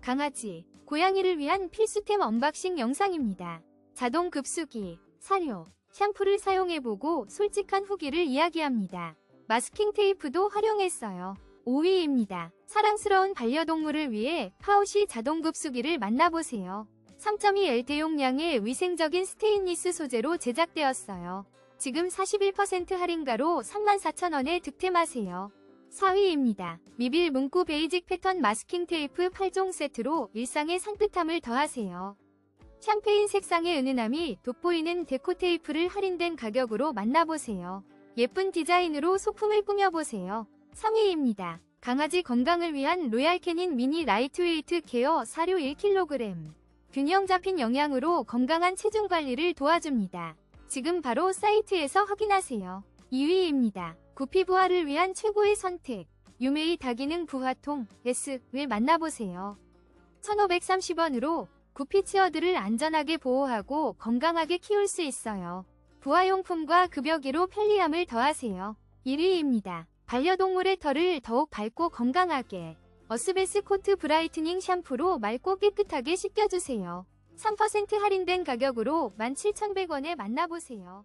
강아지, 고양이를 위한 필수템 언박싱 영상입니다. 자동 급수기, 사료, 샴푸를 사용해보고 솔직한 후기를 이야기합니다. 마스킹 테이프도 활용했어요. 5위입니다. 사랑스러운 반려동물을 위해 파우시 자동 급수기를 만나보세요. 3.2L 대용량의 위생적인 스테인리스 소재로 제작되었어요. 지금 41% 할인가로 34,000원에 득템하세요. 4위입니다. 미빌 문구 베이직 패턴 마스킹 테이프 8종 세트로 일상의 산뜻함을 더하세요. 샴페인 색상의 은은함이 돋보이는 데코 테이프를 할인된 가격으로 만나보세요. 예쁜 디자인으로 소품을 꾸며보세요. 3위입니다. 강아지 건강을 위한 로얄 캐닌 미니 라이트웨이트 케어 사료 1kg. 균형 잡힌 영양으로 건강한 체중 관리를 도와줍니다. 지금 바로 사이트에서 확인하세요. 2위입니다. 구피 부화를 위한 최고의 선택. 유메이 다기능 부화통 S를 만나보세요. 1,530원으로 구피 치어들을 안전하게 보호하고 건강하게 키울 수 있어요. 부화용품과 급여기로 편리함을 더하세요. 1위입니다. 반려동물의 털을 더욱 밝고 건강하게 어스베스 코트 브라이트닝 샴푸로 맑고 깨끗하게 씻겨주세요. 3% 할인된 가격으로 17,100원에 만나보세요.